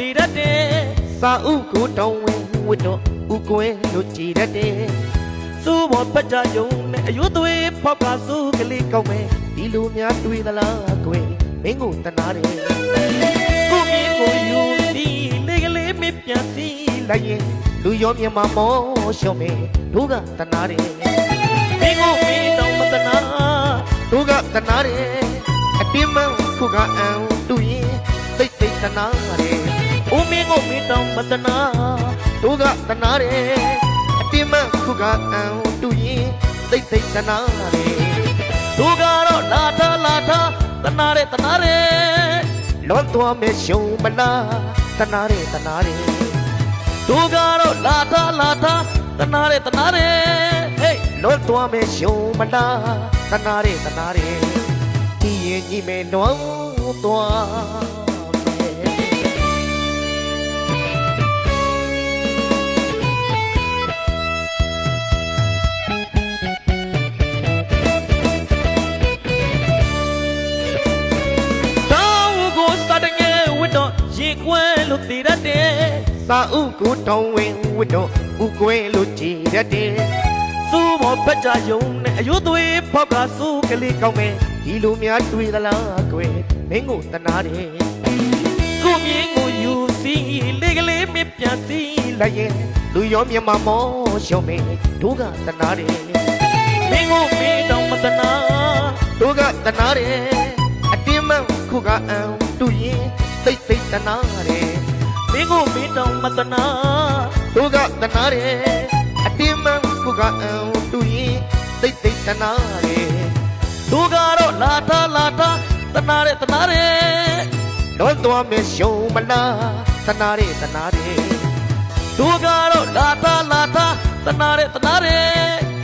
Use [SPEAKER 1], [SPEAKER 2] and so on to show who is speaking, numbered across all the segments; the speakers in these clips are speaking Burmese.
[SPEAKER 1] သိတတ်တယ်
[SPEAKER 2] စာဥကိုတောင်းဝင်ဝတ်တော့ဥကွဲလို့ကြည်တတ်တယ်
[SPEAKER 1] စူးပေါ်ပတ်ကြယုံနဲ့အယွသွေးဖောက်ကစူးကလေး
[SPEAKER 2] ကောင်းမယ်ဒီလိုများတွေ့သလားကွယ်မင်းကိုတနာတယ်
[SPEAKER 1] ကိုမြင်ကိုယူစီလေကလေးမပြန်စီ
[SPEAKER 2] လိုက်ရင်လူရောမြမမောရှော့မယ်တို့ကတနာတယ်
[SPEAKER 1] မင်းကိုမင်းတော့မတနာ
[SPEAKER 2] တို့ကတနာတယ်အတင်းမခုကအံတူရင်သိတ်သိတ်တနာတယ်
[SPEAKER 1] ဦးမင်းကိုမင်းတော့မတနာ
[SPEAKER 2] တို့ကတနာတယ်အတင်းမခုကအံတူရင်သိတ်သိတ်တနာတယ်
[SPEAKER 1] သူကတော့လာထလာထတနာရဲတနာရဲ
[SPEAKER 2] လွန်သွားမဲ့ရှုံမလားတနာတယ်တနာတယ်
[SPEAKER 1] သူကတော့လာထလာထတနာရဲတနာရဲဟေး
[SPEAKER 2] လွန်သွားမဲ့ရှုံမလားတနာတယ်တနာတယ်ဒီရင်ကြီးမဲ့လွန်သွားမယ်
[SPEAKER 1] လို့တည်တတ်တယ်
[SPEAKER 2] စာဥကိုတောင်းဝင်ဝတ်တော့ဥကွဲလို့ကြည်တတ်တယ်
[SPEAKER 1] စူးပေါ်ပတ်ကြယုံနဲ့အယွသွေးဖောက်ကစူးကလေး
[SPEAKER 2] ကောင်းမယ်ဒီလိုများတွေ့သလားကွယ်မင်းကိုတနာတယ်
[SPEAKER 1] ကိုမြင်ကိုယူစီလေကလေးမပြန်စီ
[SPEAKER 2] လိုက်ရင်လူရောမြမမောရှုံမယ်တို့ကတနာတယ်
[SPEAKER 1] မင်းကိုမင်းတော့မတနာ
[SPEAKER 2] တို့ကတနာတယ်အတင်းမခုကအံတူရင်သိတ်သိတ်တနာတယ်
[SPEAKER 1] မင်းကိုမင်းတော့မတနာ
[SPEAKER 2] တို့ကတနာတယ်အတင်းမခုကအံတူရင်သိတ်သိတ်တနာတယ်
[SPEAKER 1] သူကတော့လာထလာထတနာရဲတနာရဲ
[SPEAKER 2] လွန်သွားမဲ့ရှုံမလားတနာတယ်တနာတယ်
[SPEAKER 1] သူကတော့လာထလာထတနာရဲတနာရဲ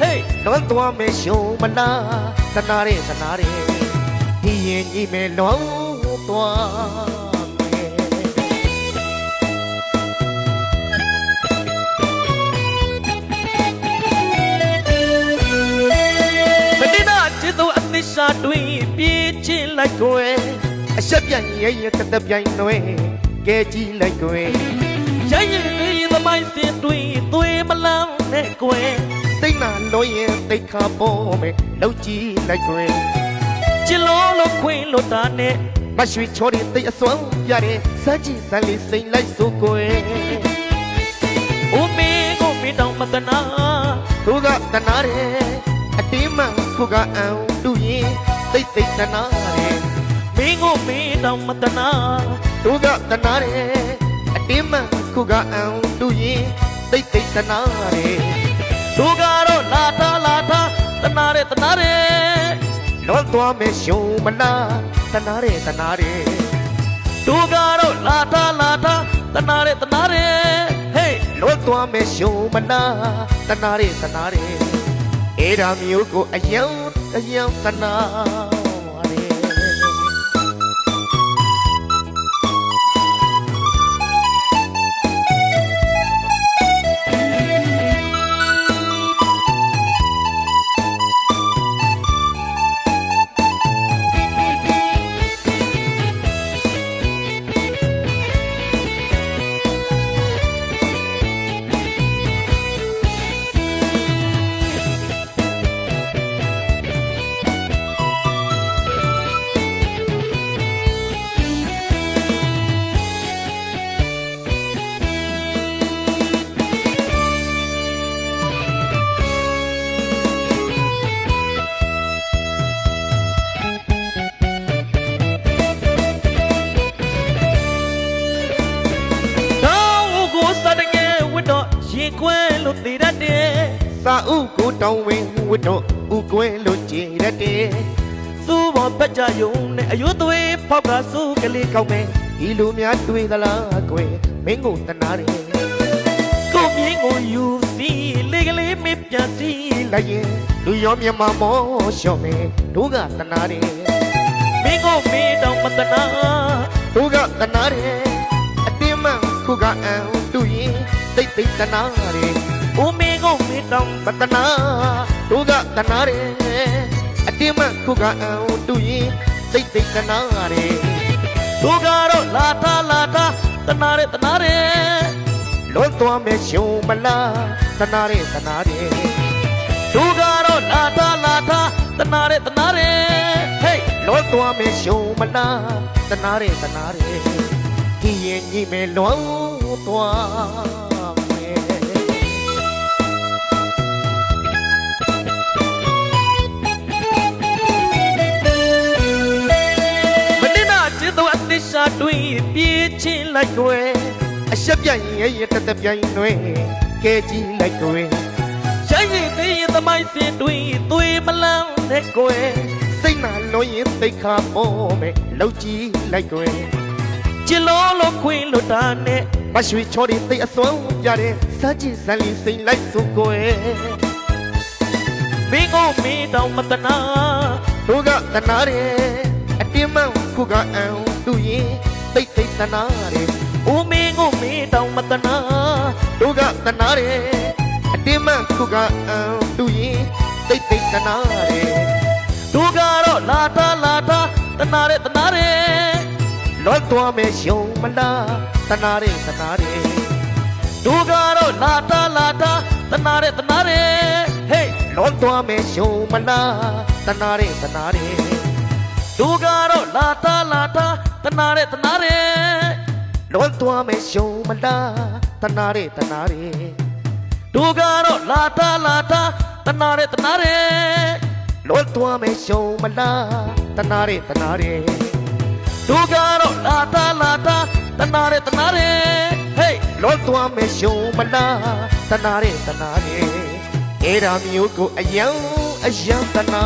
[SPEAKER 1] ဟေး
[SPEAKER 2] လွန်သွားမဲ့ရှုံမလားတနာတယ်တနာတယ်ဒီရင်ကြီးမဲ့လွန်သွား
[SPEAKER 1] လိုက်ကိုယ်
[SPEAKER 2] အဆက်ပြိုင်ရဲ့ရဲ့တသက်ပြိုင်နွယ်ကဲကြည့်လိုက်ကွယ်
[SPEAKER 1] ရိုင်းရင်လေးသမိုင်းစင်တွင်သွေးမလန်းနဲ့ကိုယ်
[SPEAKER 2] သိနာလို့ရင်သိခါပေါ်မယ်လောက်ကြည့်လိုက်ကွယ်
[SPEAKER 1] ချစ်လို့လို့ခွင်လို့တာနဲ့
[SPEAKER 2] မရွှေချော်တဲ့သိအစွမ်းပြတဲ့စမ်းကြည့်စမ်းလေးစိန်လိုက်စို့ကွယ်
[SPEAKER 1] ဦးမင်းကိုမင်းတော့မတနာ
[SPEAKER 2] တို့ကတနာတယ်အတင်းမှခုကအံတူရင်သိသိတနာတယ်
[SPEAKER 1] မင်းကိုမင်းတော့မတနာ
[SPEAKER 2] တို့ကတနာတယ်အတင်းမှခုကအံတူရင်သိသိတနာတယ်
[SPEAKER 1] သူကတော့လာထလာထတနာရဲတနာရဲ
[SPEAKER 2] လွန်သွားမဲ့ရှုံမလားတနာတယ်တနာတယ်
[SPEAKER 1] သူကတော့လာထလာထတနာရဲတနာရဲဟေး
[SPEAKER 2] လွတ်သွားမဲ့ရှုံမလားတနာရဲတနာရဲအဲ့ဒါမျိုးကိုအယံအယံတနာ
[SPEAKER 1] ကွဲလို့တည်တတ်တယ်
[SPEAKER 2] စာဥကိုတောင်းဝင်ဝတ်တော့ဥကွဲလို့ကြည်ရတယ်
[SPEAKER 1] စူးပေါ်ပတ်ကြယုံနဲ့အယွသွေးဖောက်ကစူးကလေး
[SPEAKER 2] ကောင်းမယ်ဒီလိုများတွေ့သလားကွယ်မင်းကိုတနာတယ်
[SPEAKER 1] ကိုမြင်းကိုယူစီလေကလေးမပြန်စီ
[SPEAKER 2] လိုက်ရင်လူရောမြမမောရှော့မယ်တို့ကတနာတယ်
[SPEAKER 1] မင်းကိုမင်းတော့မတနာ
[SPEAKER 2] တို့ကတနာတယ်အတင်းမှခုကအံတူရင် သိသိတနာတယ်
[SPEAKER 1] ဦးမင်းကိုမင်းတော့
[SPEAKER 2] ပတနာတို့ကတနာတယ်အတင်းမှခုကအံတူရင်သိသိတနာတယ်
[SPEAKER 1] သူကတော့လာထလာထတတနာတဲ့တနာတဲ့
[SPEAKER 2] လွတ်သွားမယ်ရှုံမလားတနာရဲတနာရဲ
[SPEAKER 1] သူကတော့လာတာလာတာတနာတဲ့တနာတဲ့ဟေး
[SPEAKER 2] လွတ်သွားမယ်ရှုံမလားတနာရဲတနာရဲဒီရင်ကြီးမယ်လွန် သွားမယ်
[SPEAKER 1] မနေ့ကကျတော့အသစ္စာတွင်ပြေးချင်းလိုက်ွယ်
[SPEAKER 2] အရှက်ပြိုင်ရဲ့ရတတပြိုင်တွင်ကဲကြီးလိုက်တွင်
[SPEAKER 1] ရှိုင်းရင်သေးရင်သမိုင်းစင်တွင်သွေးမလန်းတဲ့ကွယ်
[SPEAKER 2] စိတ်နာလွန်ရင်သိတ်ခါပေါ်မယ်လောက်ကြီးလိုက်တွင်
[SPEAKER 1] ချစ်လို့လို့ခွင်လို့တာနဲ့
[SPEAKER 2] မရွှေချော်ဒီသိတ်အစွမ်းပြတဲ့စားကြည့်ဇန်လီစိတ်လိုက်စုကွယ်
[SPEAKER 1] မင်းကိုမင်းတောင်မတနာ
[SPEAKER 2] တို့ကတနာတယ်အတင်းမှန်ခုကအံသူရင်သိတ်သိတ်တနာတယ်
[SPEAKER 1] ဦးမင်းကိုမင်းတောင်မတနာ
[SPEAKER 2] တို့ကတနာတယ်အတင်းမှန်ခုကအံသူရင်သိတ်သိတ်တနာတယ်
[SPEAKER 1] သူကတော့လာတာလာတာတနာတဲ့တနာတဲ့
[SPEAKER 2] လွတ်သွားမယ်ရှုံမလားတနာတယ်တနာတယ်
[SPEAKER 1] သူကတော့လာတာလာတာတနာတဲ့တနာတဲ့ဟေး
[SPEAKER 2] လွတ်သွားမယ်ရှုံမလားတနာတယ်တနာတယ်
[SPEAKER 1] သူကတော့လာတာလာတာတနာတဲ့တနာတဲ့
[SPEAKER 2] လွတ်သွားမယ်ရှုံမလားတနာတယ်တနာတယ်
[SPEAKER 1] သူကတော့လာတာလာတာတနာတဲ့တနာတဲ့
[SPEAKER 2] လွတ်သွားမယ်ရှုံမလားတနာတယ်တနာတ ယ်
[SPEAKER 1] သူကတော့လာတာလာတာတနာတဲ့တနာတဲ့ဟေး
[SPEAKER 2] လွတ်သွားမယ်ရှုံမလားတနာတယ်တနာတယ်အဲ့ဒါမျိုးကိုအယံအယံတနာ